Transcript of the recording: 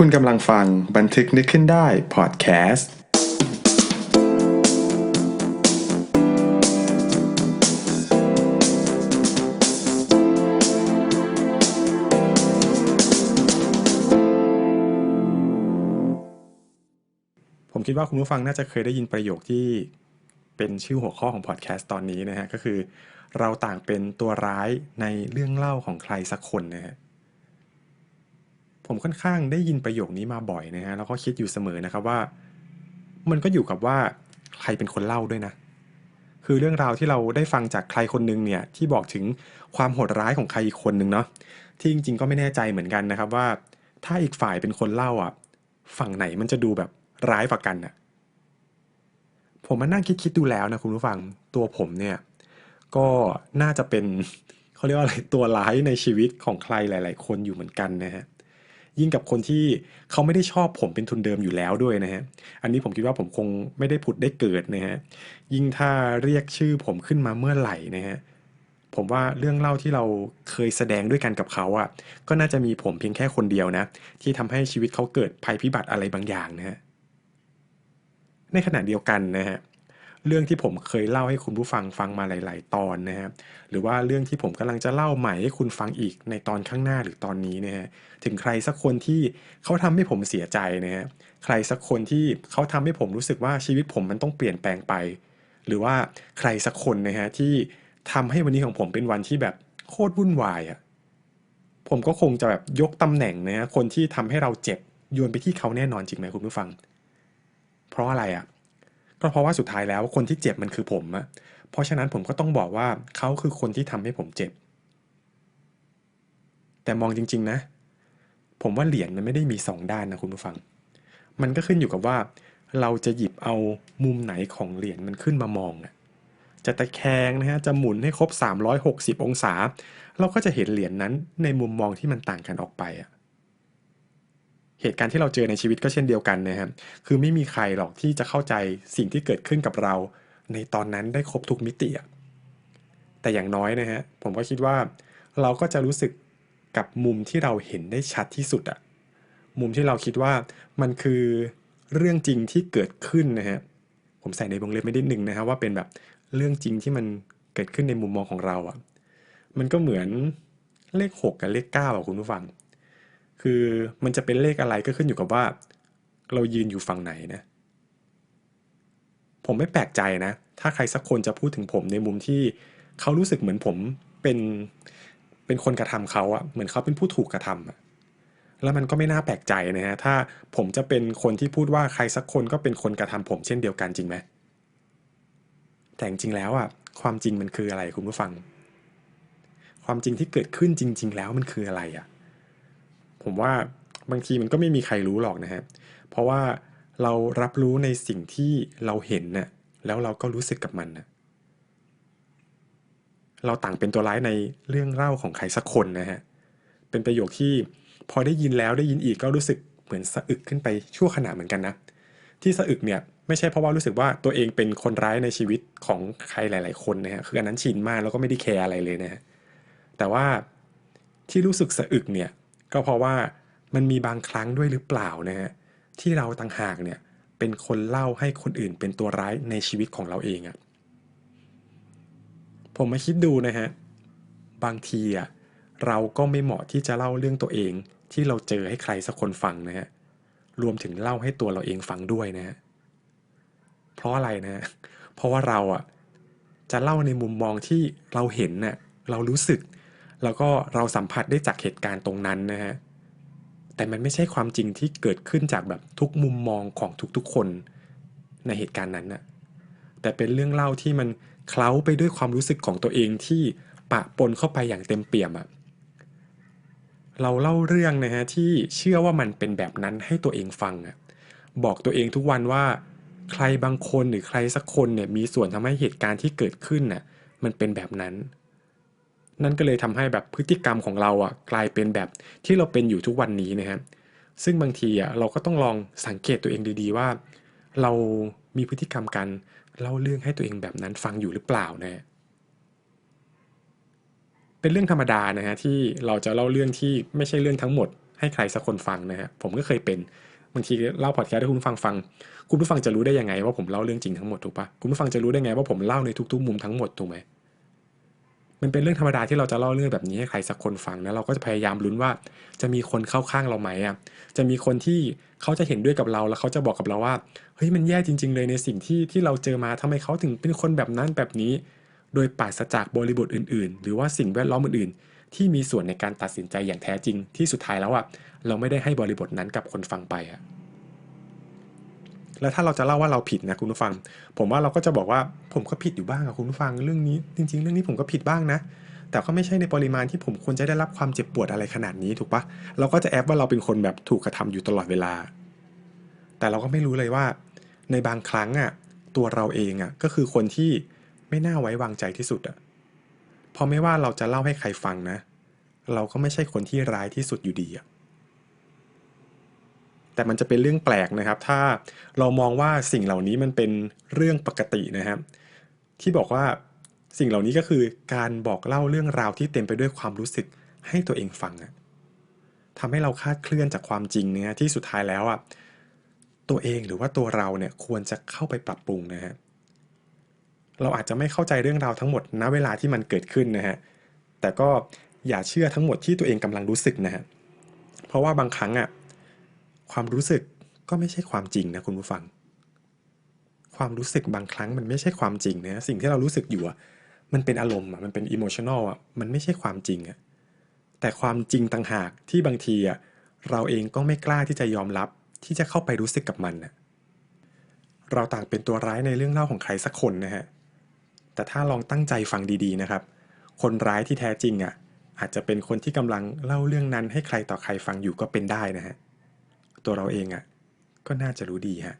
คุณกำลังฟังบันทึกนึกขึ้นได้พอดแคสต์ ผมคิดว่าคุณผู้ฟังน่าจะเคยได้ยินประโยคที่เป็นชื่อหัวข้อของพอดแคสต์ตอนนี้นะฮะ ก็คือ เราต่างเป็นตัวร้ายในเรื่องเล่าของใครสักคนนะฮะ ผมค่อนข้างได้ยินประโยคนี้มาบ่อยนะฮะแล้วก็คิดอยู่เสมอนะครับว่า มันก็อยู่กับว่าใครเป็นคนเล่าด้วยนะ คือเรื่องราวที่เราได้ฟังจากใครคนหนึงเนี่ยที่บอกถึงความโหดร้ายของใครอีกคนหนึ่งเนาะที่จริงๆก็ไม่แน่ใจเหมือนกันนะครับว่า ถ้าอีกฝ่ายเป็นคนเล่าอะ ฝั่งไหนมันจะดูแบบร้ายกว่ากันอะผมมานั่งคิดๆดูแล้วนะคุณผู้ฟังตัวผมเนี่ย ก็น่าจะเป็นเขาเรียกว่าอะไรตัวร้ายในชีวิตของใครหลาย ๆ คนอยู่เหมือนกันนะฮะ ยิ่งกับคนที่เขาไม่ได้ชอบผมเป็นทุนเดิมอยู่แล้วด้วยนะฮะอันนี้ผมคิดว่าผมคงไม่ได้ผุดได้เกิดนะฮะยิ่งถ้าเรียกชื่อผมขึ้นมาเมื่อไหร่นะฮะผมว่าเรื่องเล่าที่เราเคยแสดงด้วยกันกับเขาอะก็น่าจะมีผมเพียงแค่คนเดียวนะ ที่ทำให้ชีวิตเขาเกิดภัยพิบัติอะไรบางอย่างนะฮะในขณะเดียวกันนะฮะ เรื่องที่ผมเคยเล่าให้คุณผู้ฟังฟังมาหลาย ๆ ตอนนะฮะหรือว่าเรื่องที่ผมกำลังจะเล่าใหม่ให้คุณฟังอีกในตอนข้างหน้าหรือตอนนี้นะฮะถึงใครสักคนที่เขาทำให้ผมเสียใจนะฮะใครสักคนที่เขาทำให้ผมรู้สึกว่าชีวิตผมมันต้องเปลี่ยนแปลงไป หรือว่าใครสักคนนะฮะที่ทำให้วันนี้ของผมเป็นวันที่แบบโคตรวุ่นวายอะ่ะผมก็คงจะแบบยกตำแหน่งนะฮะคนที่ทำให้เราเจ็บโยนไปที่เขาแน่นอนจริงไหมคุณผู้ฟัง เพราะอะไรอะ่ะ ก็เพราะว่าสุดท้ายแล้วคนที่เจ็บมันคือผมอะเพราะฉะนั้นผมก็ต้องบอกว่าเขาคือคนที่ทำให้ผมเจ็บ แต่มองจริง ๆ นะ ผมว่าเหรียญมันไม่ได้มีสองด้านนะคุณผู้ฟัง มันก็ขึ้นอยู่กับว่า เราจะหยิบเอามุมไหนของเหรียญมันขึ้นมามองอะจะตะแคงนะฮะ จะหมุนให้ครบ 360 องศา เราก็จะเห็นเหรียญนั้นในมุมมองที่มันต่างกันออกไปอะ เหตุการณ์ที่เราเจอในชีวิตก็เช่นเดียวกันนะครับ คือไม่มีใครหรอกที่จะเข้าใจสิ่งที่เกิดขึ้นกับเรา ในตอนนั้นได้ครบทุกมิติอะแต่อย่างน้อยนะฮะผมก็คิดว่าเราก็จะรู้สึกกับมุมที่เราเห็นได้ชัดที่สุดอะมุมที่เราคิดว่ามันคือเรื่องจริงที่เกิดขึ้นนะฮะผมใส่ในวงเล็บไม่ได้หนึ่งนะฮะว่าเป็นแบบเรื่องจริงที่มันเกิดขึ้นในมุมมองของเราอะมันก็เหมือนเลขหกกับเลขเก้าอะคุณผู้ฟัง คือมันจะเป็นเลขอะไรก็ขึ้นอยู่กับว่า เรายืนอยู่ฝั่งไหนนะ ผมไม่แปลกใจนะ ถ้าใครสักคนจะพูดถึงผมในมุมที่เขารู้สึกเหมือนผมเป็นเป็นคนกระทำเขาอะเหมือนเขาเป็นผู้ถูกกระทำอะแล้วมันก็ไม่น่าแปลกใจนะฮะถ้าผมจะเป็นคนที่พูดว่าใครสักคนก็เป็นคนกระทำผมเช่นเดียวกันจริงไหมแต่จริงแล้วอะความจริงมันคืออะไรคุณผู้ฟัง ความจริงที่เกิดขึ้นจริง ๆ แล้วมันคืออะไรอะ ผมว่าบางทีมันก็ไม่มีใครรู้หรอกนะฮะเพราะว่าเรารับรู้ในสิ่งที่เราเห็นน่ะแล้วเราก็รู้สึกกับมันน่ะเราต่างเป็นตัวร้ายในเรื่องเล่าของใครสักคนนะฮะเป็นประโยคที่พอได้ยินแล้วได้ยินอีกก็รู้สึกเหมือนสะอึกขึ้นไปชั่วขณะเหมือนกันนะที่สะอึกเนี่ยไม่ใช่เพราะว่ารู้สึกว่าตัวเองเป็นคนร้ายในชีวิตของใครหลาย ๆ คนนะฮะคืออันนั้นชินมากแล้วก็ไม่ได้แคร์อะไรเลยนะฮะแต่ว่าที่รู้สึกสะอึกเนี่ย ก็เพราะว่ามันมีบางครั้งด้วยหรือเปล่านะฮะที่เราต่างหากเนี่ยเป็นคนเล่าให้คนอื่นเป็นตัวร้ายในชีวิตของเราเองอะผมมาคิดดูนะฮะบางทีอะเราก็ไม่เหมาะที่จะเล่าเรื่องตัวเองที่เราเจอให้ใครสักคนฟังนะฮะรวมถึงเล่าให้ตัวเราเองฟังด้วยนะฮะเพราะอะไรนะ เพราะว่าเราอะจะเล่าในมุมมองที่เราเห็นน่ะเรารู้สึก แล้วก็เราสัมผัสได้จากเหตุการณ์ตรงนั้นนะฮะแต่มันไม่ใช่ความจริงที่เกิดขึ้นจากแบบทุกมุมมองของทุกๆคนในเหตุการณ์นั้นน่ะแต่เป็นเรื่องเล่าที่มันเคล้าไปด้วยความรู้สึกของตัวเองที่ปะปนเข้าไปอย่างเต็มเปี่ยมอะ่ะเราเล่าเรื่องนะฮะที่เชื่อว่ามันเป็นแบบนั้นให้ตัวเองฟังอะ่ะบอกตัวเองทุกวันว่า ใครบางคนหรือใครสักคนเนี่ยมีส่วนทำให้เหตุการณ์ที่เกิดขึ้นน่ะมันเป็นแบบนั้น นั่นก็เลยทำให้แบบพฤติกรรมของเราอะกลายเป็นแบบที่เราเป็นอยู่ทุกวันนี้นะครับซึ่งบางทีอะเราก็ต้องลองสังเกตตัวเองดีๆว่า เรามีพฤติกรรมการเล่าเรื่องให้ตัวเองแบบนั้นฟังอยู่หรือเปล่านะเป็นเรื่องธรรมดานะฮะที่เราจะเล่าเรื่องที่ไม่ใช่เรื่องทั้งหมด ให้ใครสักคนฟังนะฮะผมก็เคยเป็นบางทีเล่าพอดแคสต์ให้คุณผู้ฟังฟัง คุณผู้ฟังจะรู้ได้ยังไงว่าผมเล่าเรื่องจริงทั้งหมดถูกปะคุณผู้ฟังจะรู้ได้ไงว่าผมเล่าในทุกๆมุมทั้งหมดถูกไหม มันเป็นเรื่องธรรมดาที่เราจะเล่าเรื่องแบบนี้ให้ใครสักคนฟังนะเราก็จะพยายามลุ้นว่า จะมีคนเข้าข้างเราไหมอะจะมีคนที่เขาจะเห็นด้วยกับเราแล้วเขาจะบอกกับเราว่าเฮ้ยมันแย่จริง ๆ เลยในสิ่งที่ที่เราเจอมาทำไมเขาถึงเป็นคนแบบนั้นแบบนี้ โดยปราศจากบริบทอื่น ๆ หรือว่าสิ่งแวดล้อมอื่นๆ ที่มีส่วนในการตัดสินใจอย่างแท้จริง ที่สุดท้ายแล้วอะเราไม่ได้ให้บริบทนั้นกับคนฟังไปอะ แล้วถ้าเราจะเล่าว่าเราผิดนะคุณผู้ฟัง ผมว่าเราก็จะบอกว่าผมก็ผิดอยู่บ้างอะคุณผู้ฟังเรื่องนี้ จริง ๆ เรื่องนี้ผมก็ผิดบ้างนะ แต่ก็ไม่ใช่ในปริมาณที่ผมควรจะได้รับความเจ็บปวดอะไรขนาดนี้ถูกปะเราก็จะแอบว่าเราเป็นคนแบบถูกกระทำอยู่ตลอดเวลา แต่เราก็ไม่รู้เลยว่า ในบางครั้งอะตัวเราเองอะก็คือคนที่ไม่น่าไว้วางใจที่สุดอะเพราะไม่ว่าเราจะเล่าให้ใครฟังนะ เราก็ไม่ใช่คนที่ร้ายที่สุดอยู่ดีอะ แต่มันจะเป็นเรื่องแปลกนะครับ ถ้าเรามองว่าสิ่งเหล่านี้มันเป็นเรื่องปกตินะครับ ที่บอกว่าสิ่งเหล่านี้ก็คือการบอกเล่าเรื่องราวที่เต็มไปด้วยความรู้สึกให้ตัวเองฟังอะทำให้เราคาดเคลื่อนจากความจริงเนี่ยที่สุดท้ายแล้วอะตัวเองหรือว่าตัวเราเนี่ยควรจะเข้าไปปรับปรุงนะฮะเราอาจจะไม่เข้าใจเรื่องราวทั้งหมดณเวลาที่มันเกิดขึ้นนะฮะแต่ก็อย่าเชื่อทั้งหมดที่ตัวเองกำลังรู้สึกนะฮะเพราะว่าบางครั้งอะ ความรู้สึกก็ไม่ใช่ความจริงนะคุณผู้ฟัง ความรู้สึกบางครั้งมันไม่ใช่ความจริงนะสิ่งที่เรารู้สึกอยู่อะมันเป็นอารมณ์อะมันเป็นอิโมชันอลอะมันไม่ใช่ความจริงอะแต่ความจริงต่างหากที่บางทีอะเราเองก็ไม่กล้าที่จะยอมรับที่จะเข้าไปรู้สึกกับมันอะเราต่างเป็นตัวร้ายในเรื่องเล่าของใครสักคนนะฮะแต่ถ้าลองตั้งใจฟังดีๆนะครับ คนร้ายที่แท้จริงอะอาจจะเป็นคนที่กำลังเล่าเรื่องนั้นให้ใครต่อใครฟังอยู่ก็เป็นได้นะฮะ ตัวเราเองอะก็น่าจะรู้ดีฮะ